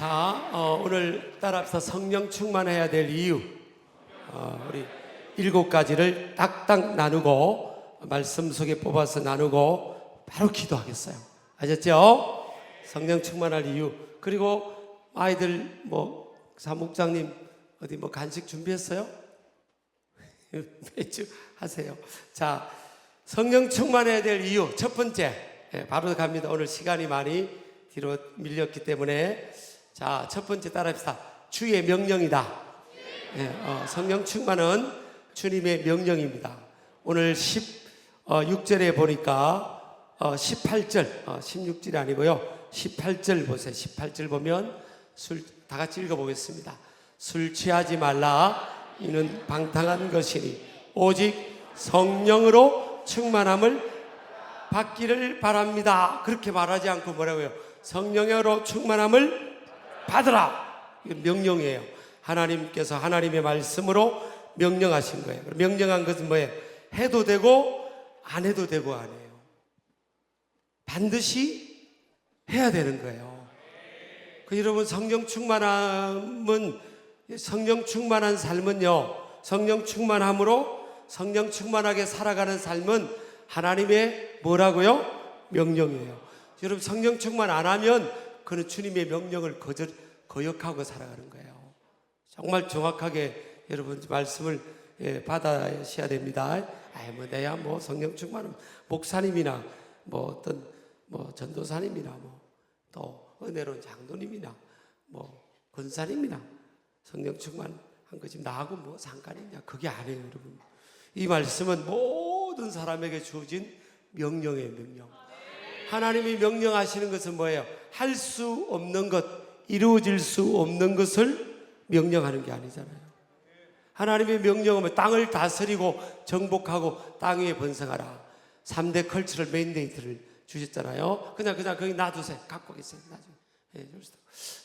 자, 어, 오늘 따라서 성령 충만해야 될 이유, 어, 우리 일곱 가지를 딱딱 나누고 말씀 속에 뽑아서 나누고 바로 기도하겠어요. 아셨죠? 성령 충만할 이유. 그리고 아이들 뭐 사목장님 어디 뭐 간식 준비했어요? 매주 하세요. 자, 성령 충만해야 될 이유 첫 번째 예, 바로 갑니다. 오늘 시간이 많이 뒤로 밀렸기 때문에 자, 첫 번째 따라합시다. 주의 명령이다. 예, 어, 성령 충만은 주님의 명령입니다. 오늘 16절에 보니까 어, 18절, 어, 16절이 아니고요. 18절 보세요. 18절 보면 술, 다 같이 읽어보겠습니다. 술 취하지 말라. 이는 방탕한 것이니 오직 성령으로 충만함을 받기를 바랍니다. 그렇게 말하지 않고 뭐라고요? 성령으로 충만함을 받으라. 명령이에요. 하나님께서 하나님의 말씀으로 명령하신 거예요. 명령한 것은 뭐예요? 해도 되고 안 해도 되고 아니에요. 반드시 해야 되는 거예요. 그 여러분 성령 충만함은 성령 충만한 삶은요. 성령 충만함으로 성령 충만하게 살아가는 삶은 하나님의 뭐라고요? 명령이에요. 여러분 성령 충만 안 하면 그는 주님의 명령을 거절 거역하고 살아가는 거예요. 정말 정확하게 여러분 말씀을 예, 받아셔야 됩니다. 아이 뭐 내야 뭐 성령 충만은 목사님이나 뭐 어떤 뭐 전도사님이나 뭐 또 은혜로운 장로님이나 뭐 권사님이나 성령 충만한 것이 나하고 뭐 상관이냐 그게 아니에요 여러분 이 말씀은 모든 사람에게 주어진 명령의 명령 하나님이 명령하시는 것은 뭐예요? 할 수 없는 것 이루어질 수 없는 것을 명령하는 게 아니잖아요 하나님의 명령은 뭐 땅을 다스리고 정복하고 땅 위에 번성하라 3대 컬처럴 맨데이트를 주셨잖아요. 그냥 그냥 거기 놔두세요. 갖고 계세요. 나중에. 예.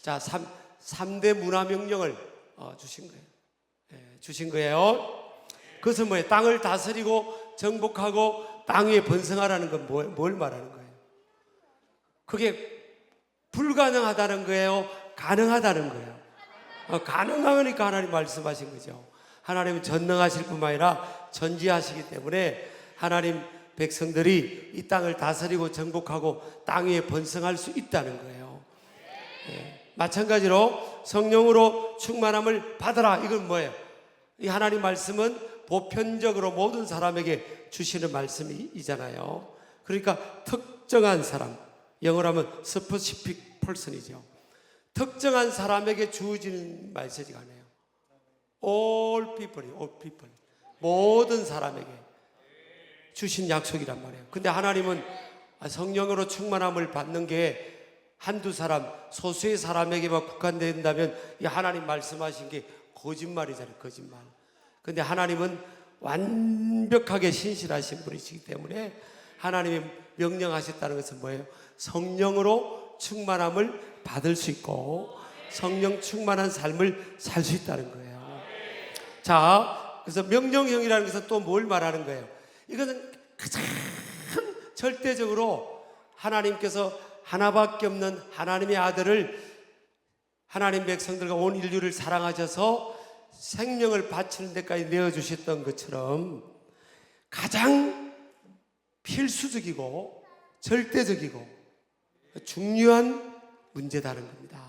자, 3, 삼대 문화 명령을 어, 주신 거예요. 예, 주신 거예요. 그것은 뭐예요? 땅을 다스리고 정복하고 땅 위에 번성하라는 건 뭘, 뭘 말하는 거예요? 그게 불가능하다는 거예요? 가능하다는 거예요? 어, 가능하니까 하나님 말씀하신 거죠. 하나님은 전능하실 뿐만 아니라 전지하시기 때문에 하나님 백성들이 이 땅을 다스리고 정복하고 땅 위에 번성할 수 있다는 거예요. 예. 마찬가지로 성령으로 충만함을 받아라. 이건 뭐예요? 이 하나님 말씀은 보편적으로 모든 사람에게 주시는 말씀이잖아요. 그러니까 특정한 사람, 영어로 하면 specific person이죠. 특정한 사람에게 주어지는 메시지가 아니에요. all people, all people. 모든 사람에게 주신 약속이란 말이에요. 근데 하나님은 성령으로 충만함을 받는 게 한두 사람, 소수의 사람에게만 국한된다면 이 하나님 말씀하신 게 거짓말이잖아요. 거짓말. 근데 하나님은 완벽하게 신실하신 분이시기 때문에 하나님이 명령하셨다는 것은 뭐예요? 성령으로 충만함을 받을 수 있고 성령 충만한 삶을 살 수 있다는 거예요. 자, 그래서 명령형이라는 것은 또 뭘 말하는 거예요? 이것은 가장 절대적으로 하나님께서 하나밖에 없는 하나님의 아들을 하나님 백성들과 온 인류를 사랑하셔서 생명을 바치는 데까지 내어주셨던 것처럼 가장 필수적이고 절대적이고 중요한 문제다는 겁니다.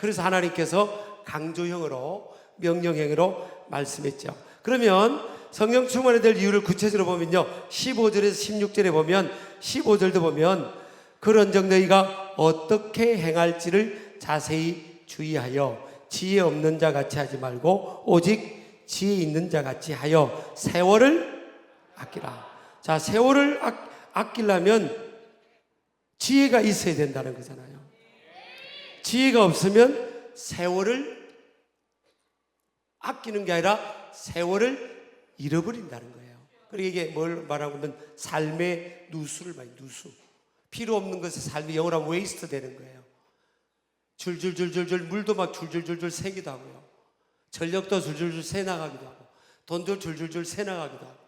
그래서 하나님께서 강조형으로 명령형으로 말씀했죠. 그러면 성령 충만에 될 이유를 구체적으로 보면요. 15절에서 16절에 보면 15절도 보면 그런즉 너희가 어떻게 행할지를 자세히 주의하여 지혜 없는 자 같이 하지 말고 오직 지혜 있는 자 같이 하여 세월을 아끼라. 자, 세월을 아, 아끼려면 지혜가 있어야 된다는 거잖아요. 지혜가 없으면 세월을 아끼는 게 아니라 세월을 잃어버린다는 거예요. 그리고 이게 뭘 말하고 하면 삶의 누수를 말해 누수. 필요 없는 것에 삶이 영원한 웨이스트 되는 거예요. 줄줄줄줄줄 물도 막 줄줄줄줄 새기도 하고요. 전력도 줄줄줄 새 나가기도 하고 돈도 줄줄줄 새 나가기도 하고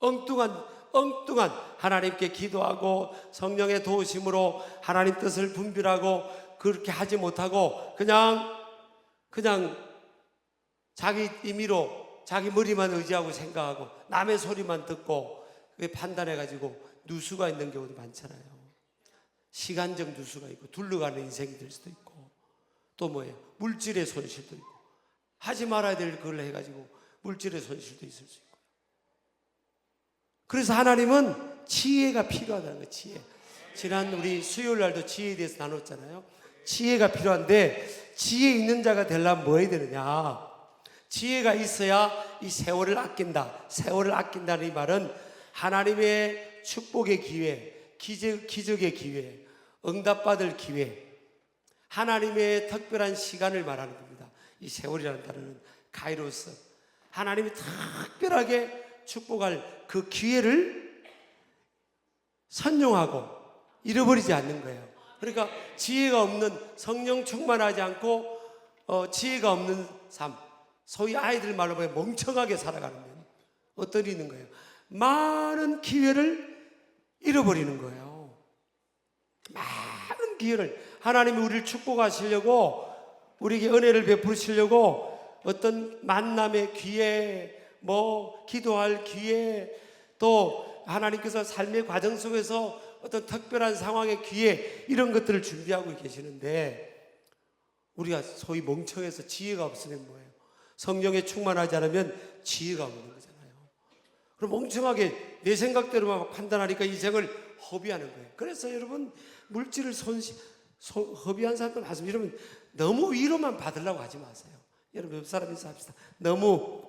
엉뚱한 엉뚱한 하나님께 기도하고 성령의 도우심으로 하나님 뜻을 분별하고 그렇게 하지 못하고 그냥 그냥 자기 임의로 자기 머리만 의지하고 생각하고 남의 소리만 듣고 판단해 가지고 누수가 있는 경우도 많잖아요. 시간적 누수가 있고 둘러가는 인생이 될 수도 있고 또 뭐예요? 물질의 손실도 있고 하지 말아야 될 그걸 해 가지고 물질의 손실도 있을 수 있고 그래서 하나님은 지혜가 필요하다는 거예요. 지혜. 지난 우리 수요일 날도 지혜에 대해서 나눴잖아요. 지혜가 필요한데 지혜 있는 자가 되려면 뭐 해야 되느냐? 지혜가 있어야 이 세월을 아낀다. 세월을 아낀다는 이 말은 하나님의 축복의 기회, 기적, 기적의 기회, 응답받을 기회, 하나님의 특별한 시간을 말하는 겁니다. 이 세월이라는 단어는 카이로스. 하나님이 특별하게 축복할 그 기회를 선용하고 잃어버리지 않는 거예요. 그러니까 지혜가 없는 성령 충만하지 않고 어, 지혜가 없는 삶, 소위 아이들 말로 보면 멍청하게 살아가는 면 있는 거예요. 많은 기회를 잃어버리는 거예요. 많은 기회를 하나님이 우리를 축복하시려고 우리에게 은혜를 베푸시려고 어떤 만남의 기회, 뭐 기도할 기회, 또 하나님께서 삶의 과정 속에서 어떤 특별한 상황의 기회 이런 것들을 준비하고 계시는데 우리가 소위 멍청해서 지혜가 없으면 뭐예요? 성령에 충만하지 않으면 지혜가 없는 거잖아요. 그럼 멍청하게 내 생각대로만 막 판단하니까 인생을 허비하는 거예요. 그래서 여러분 물질을 손시 소- 허비한 사람들 말씀 이러면 너무 위로만 받으려고 하지 마세요. 여러분 옆 사람 인사 합시다. 너무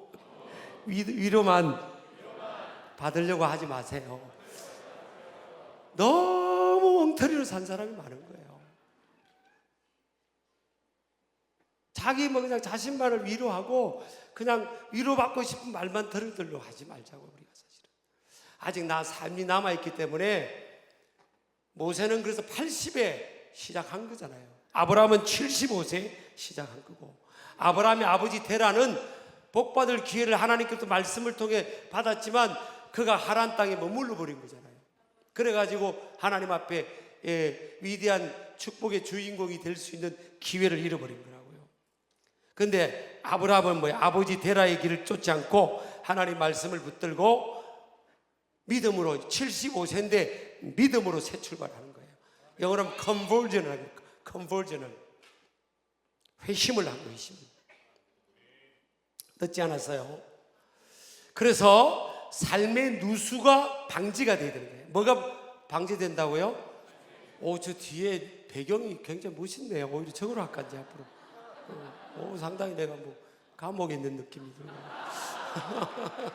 위, 위로만 받으려고 하지 마세요. 너무 엉터리로 산 사람이 많은 거예요. 자기 뭐 그냥 자신만을 위로하고 그냥 위로받고 싶은 말만 들을들로 하지 말자고 우리가 사실은. 아직 나 삶이 남아있기 때문에 모세는 그래서 80에 시작한 거잖아요. 아브라함은 75세 시작한 거고 아브라함의 아버지 테라는 복받을 기회를 하나님께서 말씀을 통해 받았지만 그가 하란 땅에 머물러 버린 거잖아요. 그래가지고 하나님 앞에 예, 위대한 축복의 주인공이 될 수 있는 기회를 잃어버린 거라고요. 근데 아브라함은 뭐야? 아버지 데라의 길을 쫓지 않고 하나님 말씀을 붙들고 믿음으로 75세인데 믿음으로 새 출발하는 거예요. 영어로 하면 conversion을 하니까 conversion을 회심을 한 거예요. 회심. 늦지 않았어요. 그래서 삶의 누수가 방지가 돼야 되는 거예요. 뭐가 방지된다고요? 오, 저 뒤에 배경이 굉장히 멋있네요. 오히려 저거로 할까, 이제 앞으로. 어, 오, 상당히 내가 뭐, 감옥에 있는 느낌이 들어요.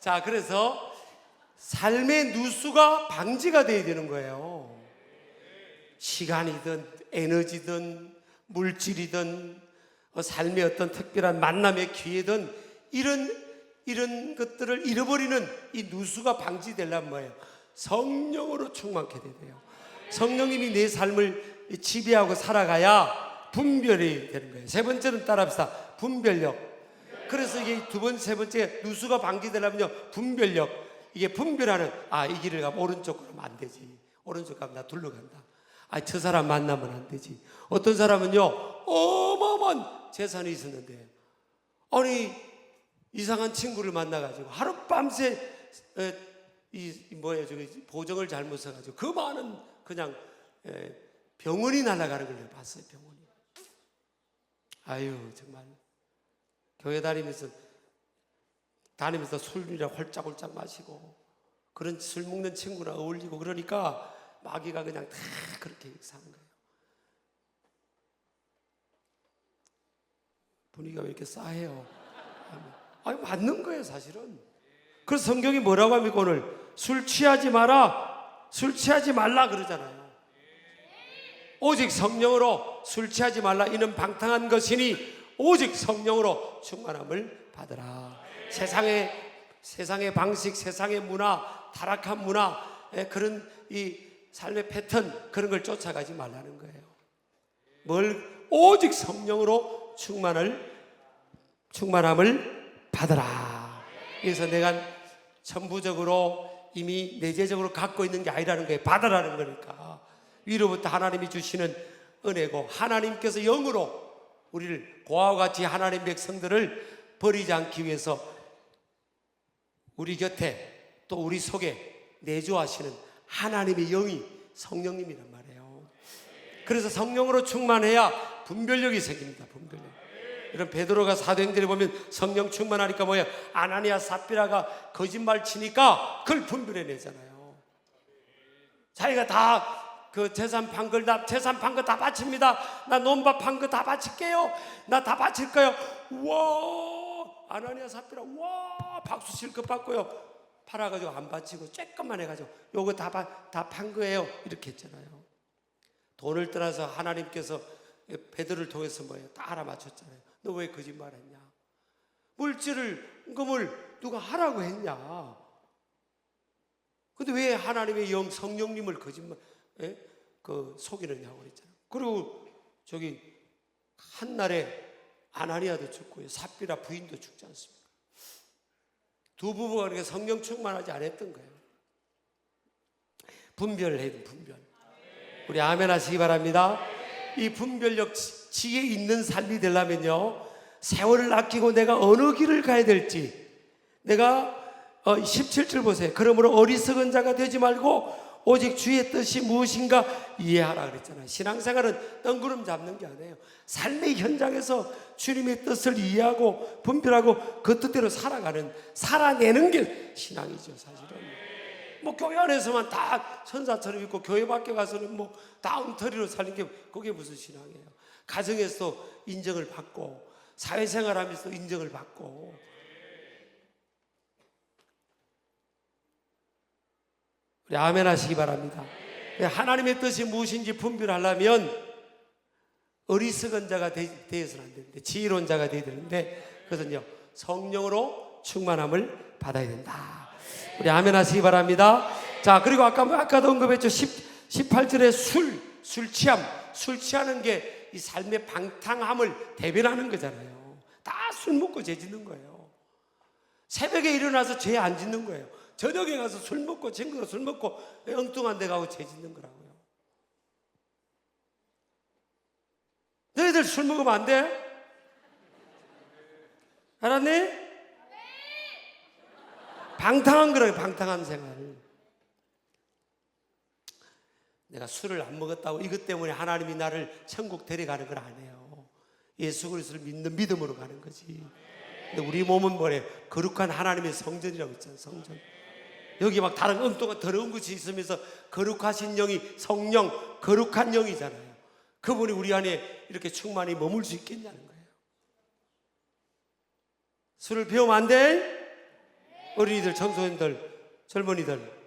자, 그래서 삶의 누수가 방지가 돼야 되는 거예요. 시간이든 에너지든 물질이든 어, 삶의 어떤 특별한 만남의 기회든 이런 이런 것들을 잃어버리는 이 누수가 방지되려면 뭐예요? 성령으로 충만케 돼요. 성령님이 내 삶을 지배하고 살아가야 분별이 되는 거예요. 세 번째는 따라합시다. 분별력. 그래서 이게 두 번, 세 번째 누수가 방지되려면요. 분별력. 이게 분별하는 아, 이 길을 가면 오른쪽 가면 안 되지. 오른쪽 가면 나 둘러 간다. 아, 저 사람 만나면 안 되지. 어떤 사람은요. 어마어마한 재산이 있었는데 아니 이상한 친구를 만나가지고 하룻밤새 에, 이, 이 뭐예요? 저기 보정을 잘못 써가지고 그 많은 그냥 에, 병원이 날아가는 걸 내가 봤어요 병원이. 아유 정말. 교회 다니면서 다니면서 술이라 홀짝홀짝 마시고 그런 술 먹는 친구랑 어울리고 그러니까 마귀가 그냥 다 그렇게 사는 거예요. 분위기가 왜 이렇게 싸해요 아니 맞는 거예요 사실은. 그래서 성경이 뭐라고 합니까 오늘? 술 취하지 마라. 술 취하지 말라 그러잖아요. 오직 성령으로 술 취하지 말라. 이는 방탕한 것이니 오직 성령으로 충만함을 받으라. 세상의 세상의 방식 세상의 문화 타락한 문화 예, 그런 이 삶의 패턴 그런 걸 쫓아가지 말라는 거예요. 뭘? 오직 성령으로 충만을 충만함을 받으라. 그래서 내가 전부적으로 이미 내재적으로 갖고 있는 게 아니라는 거예요. 받으라는 거니까. 위로부터 하나님이 주시는 은혜고 하나님께서 영으로 우리를 고아와 같이 하나님 백성들을 버리지 않기 위해서 우리 곁에 또 우리 속에 내주하시는 하나님의 영이 성령님이란 말이에요. 그래서 성령으로 충만해야 분별력이 생깁니다. 분별력. 이런 베드로가 사도행전에 보면 성령 충만하니까 뭐야? 아나니아 삽비라가 거짓말 치니까 그걸 분별해내잖아요. 자기가 다 그 재산 판걸 나 재산 판 거 다 바칩니다. 나 논밭 판 거 다 바칠게요. 나 다 바칠 거요. 와 아나니아 삽비라 와 박수 실컷 받고요. 팔아가지고 안 바치고 쬐끔만 해가지고 요거 다다 판 거예요. 이렇게 했잖아요. 돈을 떠나서 하나님께서 베드를 통해서 뭐예요? 다 알아맞혔잖아요. 너 왜 거짓말 했냐? 물질을 금을 누가 하라고 했냐? 근데 왜 하나님의 영 성령님을 거짓말 예? 그 속이느냐고 그랬잖아요. 그리고 저기 한날에 아나니아도 죽고요. 삽비라 부인도 죽지 않습니까? 두 부부가 그렇게 성령 충만하지 않았던 거예요. 분별을 해야 돼, 분별. 우리 아멘 하시기 바랍니다. 이 분별력 지- 지혜 있는 삶이 되려면요. 세월을 아끼고 내가 어느 길을 가야 될지 내가 어, 17절 보세요. 그러므로 어리석은 자가 되지 말고 오직 주의 뜻이 무엇인가 이해하라 그랬잖아요. 신앙생활은 뜬구름 잡는 게 아니에요. 삶의 현장에서 주님의 뜻을 이해하고 분별하고 그 뜻대로 살아가는 살아내는 게 신앙이죠, 사실은. 뭐 교회 안에서만 다 천사처럼 있고 교회 밖에 가서는 뭐 다 엉터리로 사는 게 그게 무슨 신앙이에요. 가정에서 인정을 받고 사회생활하면서 인정을 받고 우리 아멘 하시기 바랍니다. 하나님의 뜻이 무엇인지 분별하려면 어리석은 자가 되, 되어서는 안 되는데 지혜로운 자가 되어야 되는데 그것은요 성령으로 충만함을 받아야 된다. 우리 아멘 하시기 바랍니다. 자 그리고 아까 아까도 언급했죠 10, 18절에 술, 술 취함, 술 취하는 게 이 삶의 방탕함을 대변하는 거잖아요. 다 술 먹고 죄 짓는 거예요. 새벽에 일어나서 죄 안 짓는 거예요. 저녁에 가서 술 먹고 친구가 술 먹고 엉뚱한 데 가고 죄 짓는 거라고요. 너희들 술 먹으면 안 돼? 알았니? 방탕한 거라고 방탕한 생활. 내가 술을 안 먹었다고 이것 때문에 하나님이 나를 천국 데려가는 걸 아니에요. 예수 그리스도를 믿는 믿음으로 가는 거지. 근데 우리 몸은 뭐래? 거룩한 하나님의 성전이라고 있잖아요. 성전. 여기 막 다른 엉뚱한 더러운 것이 있으면서 거룩하신 영이 성령, 거룩한 영이잖아요. 그분이 우리 안에 이렇게 충만히 머물 수 있겠냐는 거예요. 술을 배우면 안 돼? 어린이들, 청소년들, 젊은이들.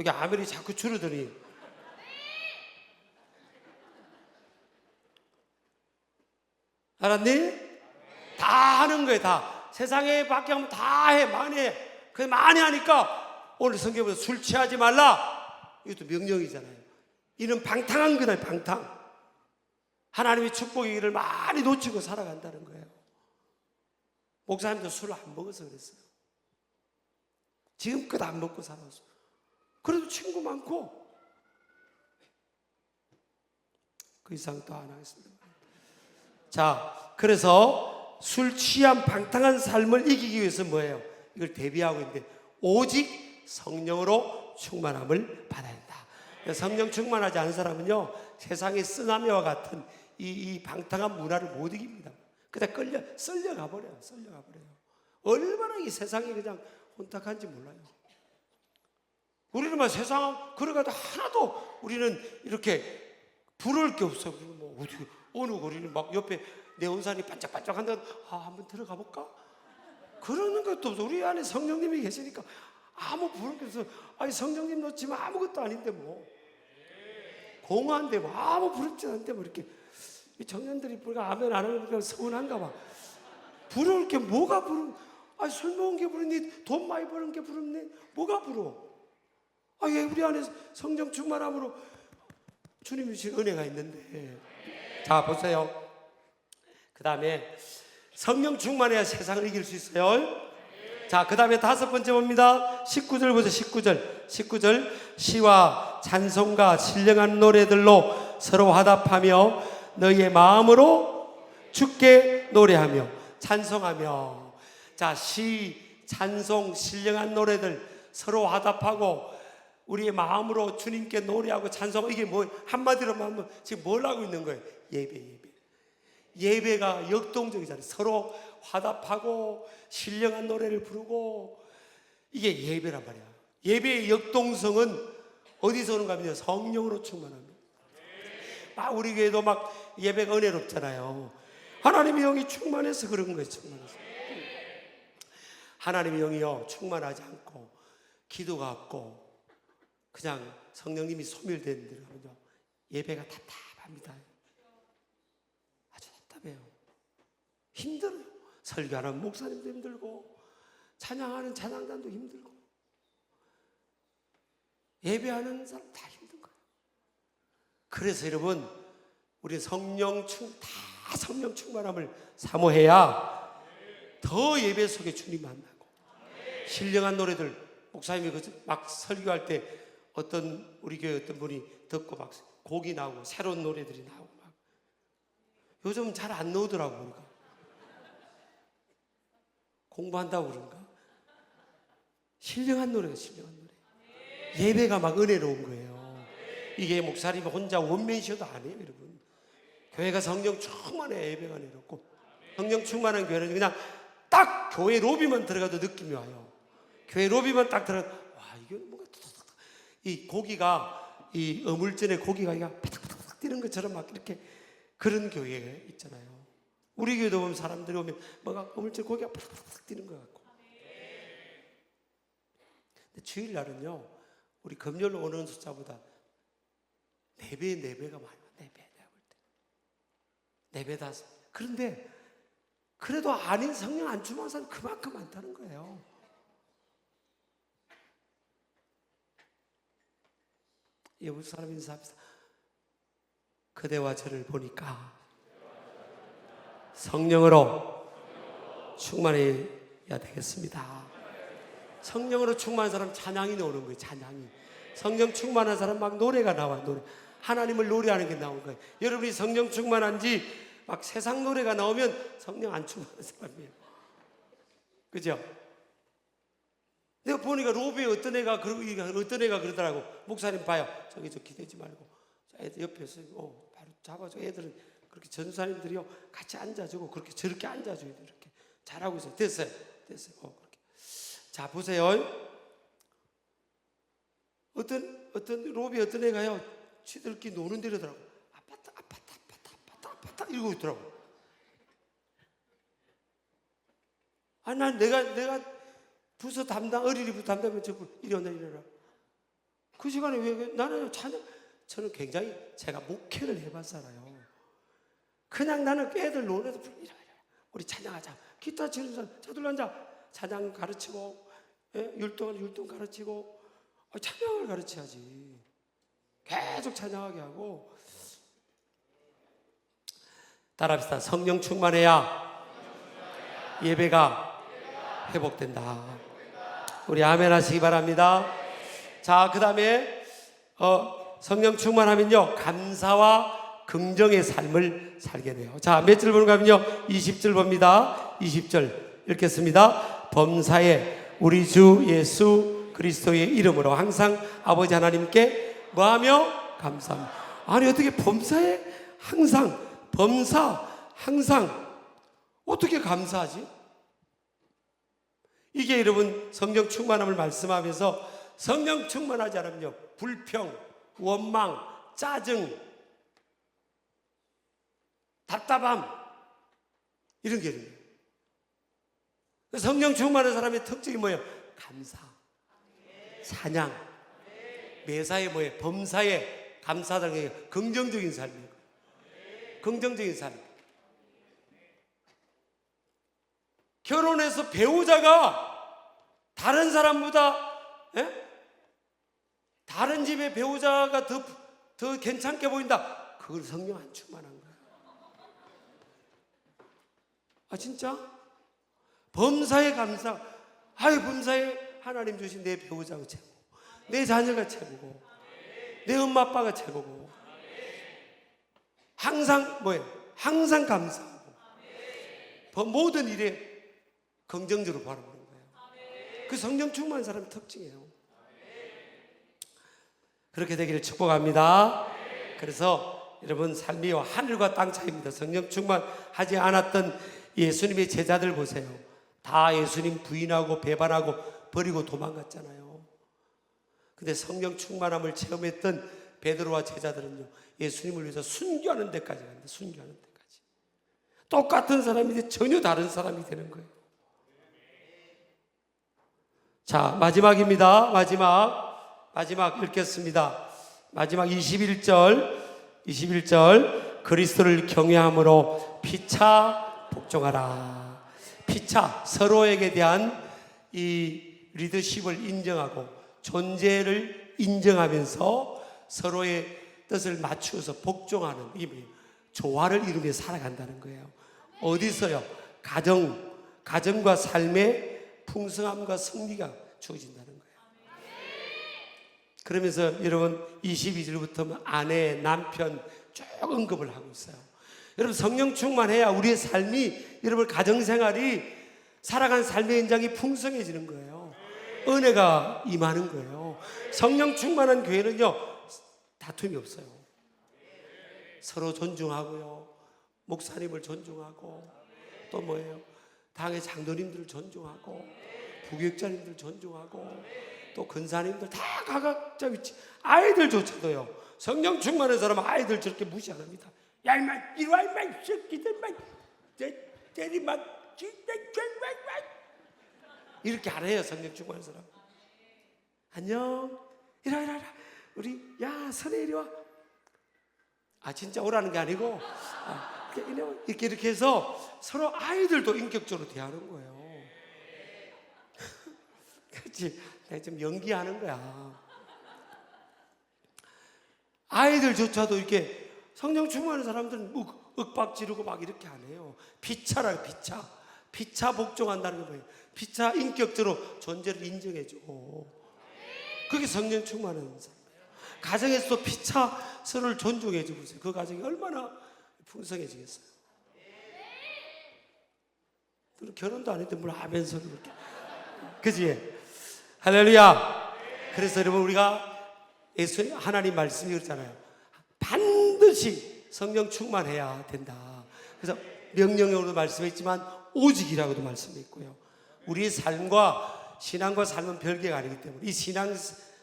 여기 아멘이 자꾸 줄어드니. 알았니? 다 하는 거예요, 다. 세상에 밖에 하면 다 해, 많이 해. 그 많이 하니까 오늘 성경에서 술 취하지 말라. 이것도 명령이잖아요. 이는 방탕한 거다, 방탕. 하나님의 길을 많이 놓치고 살아간다는 거예요. 목사님도 술을 안 먹어서 그랬어요. 지금껏 안 먹고 살았어. 그래도 친구 많고 그 이상 또안 하겠습니다. 자, 그래서 술 취한 방탕한 삶을 이기기 위해서 뭐예요? 이걸 대비하고 있는데 오직 성령으로 충만함을 받아야 한다. 성령 충만하지 않은 사람은요 세상의 쓰나미와 같은 이, 이 방탕한 문화를 못 이깁니다. 그다 끌려 썰려가 버려요. 썰려가 버려요. 얼마나 이 세상이 그냥 혼탁한지 몰라요. 우리는 막 세상 걸어가도 하나도 우리는 이렇게 부러울 게 없어. 뭐 어떻게 어느 거리는 막 옆에 내온산이 반짝반짝 한다. 아 한번 들어가 볼까? 그러는 것도. 우리 안에 성령님이 계시니까 아무 부러울 게 없어. 아니 성령님 놓치면 아무것도 아닌데 뭐 공허한데 뭐 아무 부럽지 않은데 뭐 이렇게 이 청년들이 우리가 아멘 안 하니까 서운한가 봐. 부러울 게 뭐가 부러? 아니 술 먹은 게 부르니 돈 많이 버는 게 부럽니? 뭐가 부러워? 아예 우리 안에 성령 충만함으로 주님이 주신 은혜가 있는데 자 보세요. 그 다음에 성령 충만해야 세상을 이길 수 있어요. 자, 그 다음에 다섯 번째 봅니다. 19절 보세요. 19절. 19절 시와 찬송과 신령한 노래들로 서로 화답하며 너희의 마음으로 주께 노래하며 찬송하며 자 시 찬송 신령한 노래들 서로 화답하고 우리의 마음으로 주님께 노래하고 찬송 이게 뭐 한마디로 하면 지금 뭘 하고 있는 거예요 예배 예배 예배가 역동적이잖아요 서로 화답하고 신령한 노래를 부르고 이게 예배란 말이야. 예배의 역동성은 어디서 오는가 하면 성령으로 충만합니다. 막 우리 교회도 막 예배가 은혜롭잖아요. 하나님의 영이 충만해서 그런 거예요. 충만해서. 하나님의 영이요 충만하지 않고 기도가 없고 그냥 성령님이 소멸된 대로 하면요 예배가 답답합니다. 아주 답답해요. 힘들어요. 설교하는 목사님도 힘들고 찬양하는 찬양단도 힘들고 예배하는 사람 다 힘든 거예요. 그래서 여러분 우리 성령 충 다 성령 충만함을 사모해야 더 예배 속에 주님 만나고 신령한 노래들 목사님이 그막 설교할 때 어떤 우리 교회 어떤 분이 듣고 막 곡이 나오고 새로운 노래들이 나오고 막 요즘 잘 안 나오더라고 우리가 공부한다고 그런가? 신령한 노래가 신령한 노래. 예배가 막 은혜로운 거예요. 이게 목사님이 혼자 원맨쇼도 아니에요, 여러분. 교회가 성령 충만해 예배가 은혜롭고 성령 충만한 교회는 그냥 딱 교회 로비만 들어가도 느낌이 와요. 교회 로비만 딱 들어가 와 이게 뭔가. 이 고기가 이 어물전에 고기가 그냥 파닥파닥 뛰는 것처럼 막 이렇게 그런 교회 있잖아요. 우리 교회도 보면 사람들이 오면 뭐가 어물전 고기가 파닥파닥 뛰는 것 같고. 근데 주일날은요, 우리 금요일 오는 숫자보다 네 배, 네 배가 많아요. 네 배, 내가 볼 때. 네 배, 다섯. 그런데 그래도 아닌 성령 안 충만한 사람 그만큼 많다는 거예요. 여부 사람 인사합시다. 그대와 저를 보니까 성령으로 충만해야 되겠습니다. 성령으로 충만한 사람 찬양이 나오는 거예요. 찬양이. 성령 충만한 사람 막 노래가 나와 노래. 하나님을 노래하는 게 나오는 거예요. 여러분이 성령 충만한지 막 세상 노래가 나오면 성령 안 충만한 사람이에요. 그죠? 내가 보니까 로비에 어떤 애가 그러고 어떤 애가 그러더라고. 목사님 봐요. 저기 저 기대지 말고. 자, 애들 옆에서 어, 바로 잡아줘. 애들은 그렇게 전사님들이요 같이 앉아주고 그렇게 저렇게 앉아줘야 돼 이렇게 잘하고 있어요. 됐어요. 됐어요. 어, 그렇게. 자 보세요. 어떤 어떤 로비 어떤 애가요 지들끼리 노는 데라더라고. 아파트 아파트 아파트 아파트 아파트 이러고 있더라고. 아난 내가 내가 부서 담당 어린이 부서 담당면 저 일어나 일어나. 그 시간에 왜 나는 찬양 저는 굉장히 제가 목회를 해봤잖아요. 그냥 나는 애들 부르 이래 우리 찬양하자. 기타 치는 사람 저들 앉아 찬양 가르치고 예? 율동 율동 가르치고 어, 찬양을 가르쳐야지. 계속 찬양하게 하고 따라합시다. 성령 충만해야 예배가 회복된다. 우리 아멘 하시기 바랍니다. 자, 그 다음에, 어, 성령 충만하면요, 감사와 긍정의 삶을 살게 돼요. 자, 몇 절 보는가 하면요, 20절 봅니다. 20절 읽겠습니다. 범사에 우리 주 예수 그리스도의 이름으로 항상 아버지 하나님께 뭐하며 감사합니다. 아니, 어떻게 범사에 항상, 범사, 항상, 어떻게 감사하지? 이게 여러분 성령 충만함을 말씀하면서 성령 충만하지 않으면요 불평, 원망, 짜증, 답답함 이런 게 거예요. 성령 충만한 사람의 특징이 뭐예요? 감사, 찬양, 매사에 뭐예요? 범사에 감사하다는 게 긍정적인 삶이에요. 긍정적인 삶. 결혼해서 배우자가 다른 사람보다 예? 다른 집의 배우자가 더, 더 괜찮게 보인다. 그걸 성령 안 충만한 거야. 아 진짜? 범사에 감사. 아유 범사에 하나님 주신 내 배우자가 최고. 내 자녀가 최고고 내 엄마 아빠가 최고고 항상 뭐예요? 항상 감사하고 뭐 모든 일에 긍정적으로 바라보는 거예요. 그 성령 충만한 사람의 특징이에요. 그렇게 되기를 축복합니다. 그래서 여러분 삶이 하늘과 땅 차이입니다. 성령 충만하지 않았던 예수님의 제자들 보세요. 다 예수님 부인하고 배반하고 버리고 도망갔잖아요. 근데 성령 충만함을 체험했던 베드로와 제자들은요. 예수님을 위해서 순교하는 데까지 갔는데 순교하는 데까지. 똑같은 사람인데 전혀 다른 사람이 되는 거예요. 자, 마지막입니다. 마지막. 마지막 읽겠습니다. 마지막 21절. 21절. 그리스도를 경외함으로 피차 복종하라. 피차 서로에게 대한 이 리더십을 인정하고 존재를 인정하면서 서로의 뜻을 맞추어서 복종하는 이 조화를 이루며 살아간다는 거예요. 어디서요? 가정, 가정과 삶의 풍성함과 승리가 주어진다는 거예요. 그러면서 여러분 22절부터 아내, 남편 쭉 언급을 하고 있어요. 여러분 성령 충만해야 우리의 삶이 여러분 가정 생활이 살아간 삶의 현장이 풍성해지는 거예요. 은혜가 임하는 거예요. 성령 충만한 교회는요 다툼이 없어요. 서로 존중하고요. 목사님을 존중하고 또 뭐예요? 당의 장로님들을 존중하고 부교육자님들 존중하고 또 근사님들 다 각각자 위치 아이들조차도요 성령 충만한 사람은 아이들 저렇게 무시 안 합니다 야 임마 이리 와 임마 이 새끼들 막 때리 막 진짜 이렇게 안 해요 성령 충만한 사람. 안녕. 와 이리 와 우리 야 선혜 이리 와 아 진짜 오라는 게 아니고. 아, 이렇게 이렇게 해서 서로 아이들도 인격적으로 대하는 거예요. 그렇지. 내가 좀 연기하는 거야. 아이들조차도 이렇게 성령 충만한 사람들은 윽, 윽박 지르고 막 이렇게 안 해요. 피차라 피차. 피차 복종한다는 게 뭐예요? 피차 인격적으로 존재를 인정해줘. 그게 성령 충만한 사람이에요. 가정에서도 피차 서로를 존중해줘 보세요. 그 가정이 얼마나 풍성해지겠어요. 결혼도 안 했는데 뭘 아멘 소리 그렇게. 그지? 할렐루야. 그래서 여러분 우리가 예수 하나님 말씀이 그렇잖아요. 반드시 성령 충만해야 된다. 그래서 명령으로도 말씀했지만 오직이라고도 말씀했고요. 우리의 삶과 신앙과 삶은 별개가 아니기 때문에 이 신앙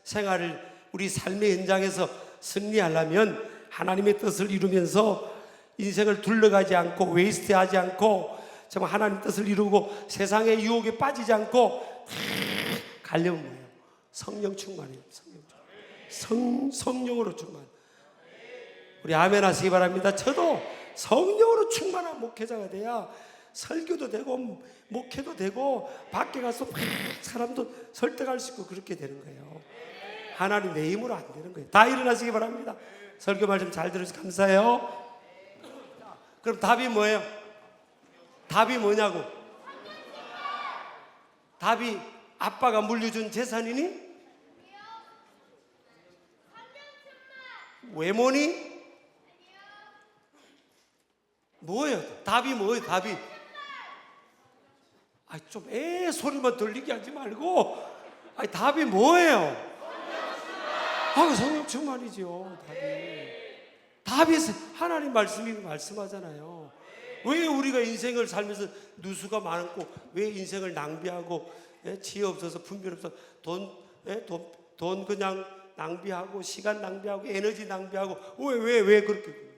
생활을 우리 삶의 현장에서 승리하려면 하나님의 뜻을 이루면서 인생을 둘러가지 않고 웨이스트하지 않고 정말 하나님 뜻을 이루고 세상의 유혹에 빠지지 않고 가려면 뭐예요? 성령 충만이에요. 성령 충만. 성, 성령으로 충만. 우리 아멘 하시기 바랍니다. 저도 성령으로 충만한 목회자가 돼야 설교도 되고 목회도 되고 밖에 가서 막 사람도 설득할 수 있고 그렇게 되는 거예요. 하나님 내 힘으로 안 되는 거예요. 다 일어나시기 바랍니다. 설교 말씀 잘 들으셔서 감사해요. 그럼 답이 뭐예요? 답이 뭐냐고? 답이 아빠가 물려준 재산이니? 외모니? 뭐예요? 답이 뭐예요? 답이 아, 좀애 소리만 들리게 하지 말고 아, 답이 뭐예요? 아, 성령 충만이죠. 답이 답이 하나님 말씀이 말씀하잖아요. 왜 우리가 인생을 살면서 누수가 많고 왜 인생을 낭비하고 예, 지혜 없어서 분별 없어서 돈, 예, 돈, 돈 그냥 낭비하고 시간 낭비하고 에너지 낭비하고 왜 왜 왜 그렇게 왜?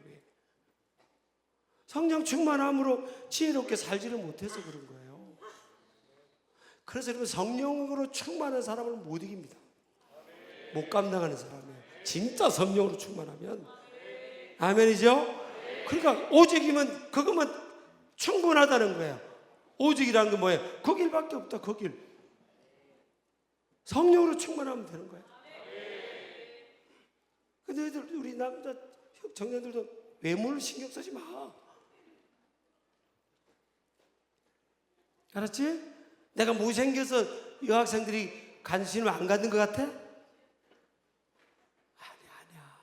성령 충만함으로 지혜롭게 살지를 못해서 그런 거예요. 그래서 여러분 성령으로 충만한 사람을 못 이깁니다. 못 감당하는 사람이에요. 진짜 성령으로 충만하면 아멘이죠? 그러니까 오직이면 그것만 충분하다는 거예요. 오직이라는 건 뭐예요? 그 길밖에 없다. 그 길. 성령으로 충만하면 되는 거예요. 근데 우리 남자 청년들도 외모를 신경 쓰지 마. 알았지? 내가 뭐 못생겨서 여학생들이 관심을 안 갖는 것 같아? 아니야, 아니야.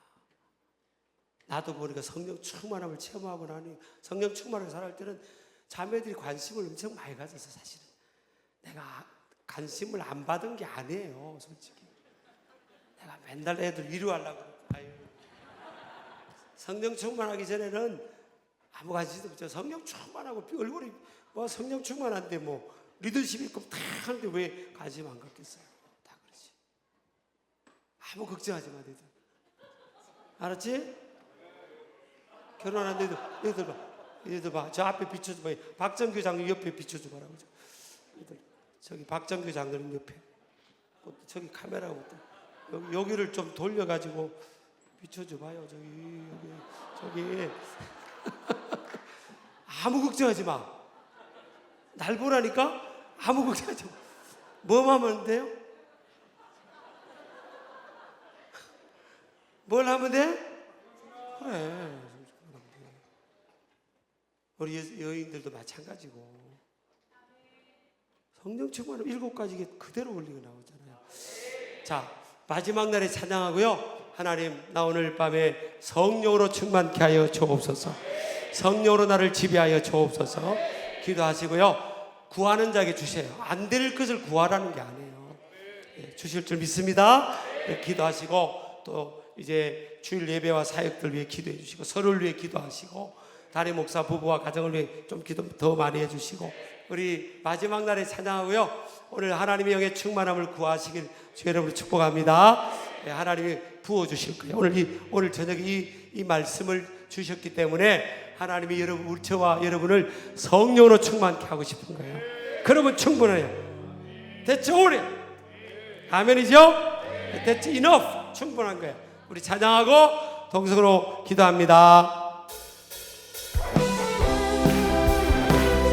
나도 보니까 성령 충만함을 체험하고 나니 성령 충만을 살할 때는 자매들이 관심을 엄청 많이 가져서 사실은 내가 아, 관심을 안 받은 게 아니에요, 솔직히. 내가 맨날 애들 위로하려고 아유. 성령 충만하기 전에는 아무 관심도 없죠. 성령 충만하고 얼굴이 뭐 성령 충만한데 뭐 리더십 있고 다 하는데 왜 관심 안 갖겠어요? 다 그러지. 아무 걱정하지 마, 너희들. 알았지? 결혼한 애들, 얘들 봐. 얘들 봐. 저 앞에 비춰줘 봐. 박정규 장군 옆에 비춰줘 봐라고. 얘들. 저기 박정규 장군 옆에. 또 저기 카메라가 또 여기, 여기 를 좀 돌려가지고 비춰줘 봐요. 저기, 여기, 저기. 아무 걱정하지 마. 날 보라니까 아무 걱정하지 마. 뭐만 하면 돼요? 뭘 하면 돼? 그래. 우리 여- 여인들도 마찬가지고. 성령 충만은 일곱 가지 게 그대로 올리고 나오잖아요. 자, 마지막 날에 찬양하고요. 하나님, 나 오늘 밤에 성령으로 충만케 하여 주옵소서. 성령으로 나를 지배하여 주옵소서. 기도하시고요. 구하는 자에게 주세요. 안 될 것을 구하라는 게 아니에요. 예, 주실 줄 믿습니다. 예, 기도하시고 또 이제 주일 예배와 사역들 위해 기도해 주시고 서로를 위해 기도하시고 담임 목사 부부와 가정을 위해 좀 기도 더 많이 해 주시고 우리 마지막 날에 찬양하고요. 오늘 하나님의 영의 충만함을 구하시길 주 여러분을 축복합니다. 예, 하나님이 부어 주실 거예요. 오늘 이 오늘 저녁에 이, 이 말씀을 주셨기 때문에 하나님이 여러분 우리 저와 여러분을 성령으로 충만케 하고 싶은 거예요. 그러면 충분해요. 대체 오래 아멘이죠? That's enough. 충분한 거예요. 우리 찬양하고 동성으로 기도합니다.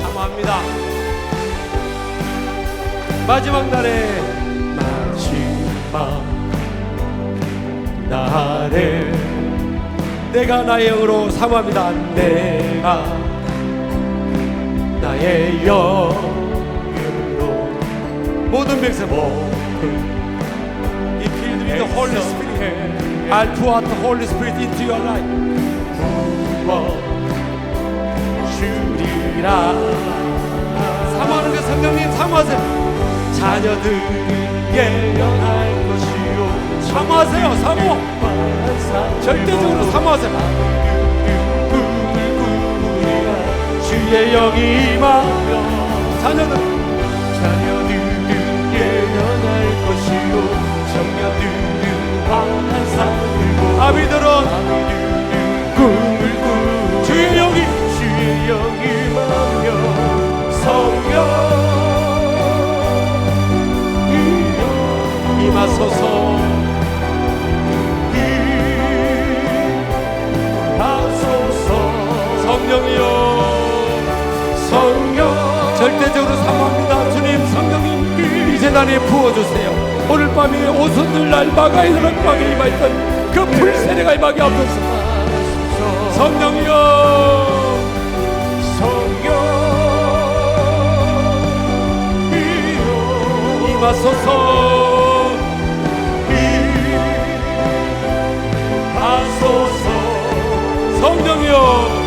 사모합니다. 마지막 날에 마지막 날에 내가 나의 영으로 사모합니다. 내가 나의 영으로 모든 백성 If you need the Holy Spirit, I'll pour out the Holy Spirit into your life. 주리라 사모하는 게 성령님 사모하세요. 연할 것이요 사모하세요. 사모. 절대적으로 사모하세요. 주의 영이 임하며 자녀들 자녀들에게 연할 것이요 청년들은 환상 들고 아비들 재단에 부어주세요. 오늘 밤에 오순절 날 마가이드는 방에 임하였던 그 불세례가 임하게 하옵소서. 성령이여. 임하소서. 성령이여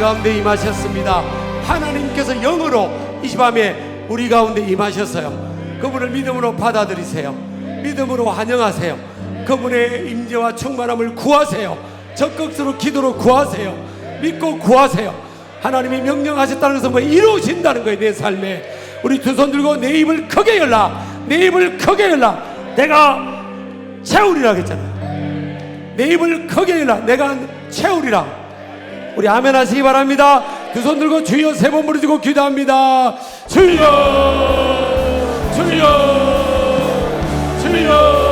가운데 임하셨습니다. 하나님께서 영으로 이 밤에 우리 가운데 임하셨어요. 그분을 믿음으로 받아들이세요. 믿음으로 환영하세요. 그분의 임재와 충만함을 구하세요. 적극적으로 기도로 구하세요. 믿고 구하세요. 하나님이 명령하셨다는 것은 뭐 이루어진다는 거예요. 내 삶에 우리 두 손 들고 내 입을 크게 열라. 내 입을 크게 열라. 내가 채우리라 했잖아요. 내 입을 크게 열라. 내가 채우리라. 우리 아멘 하시기 바랍니다. 두 손 들고 주여 세 번 부르짖고 기도합니다. 주여, 주여, 주여.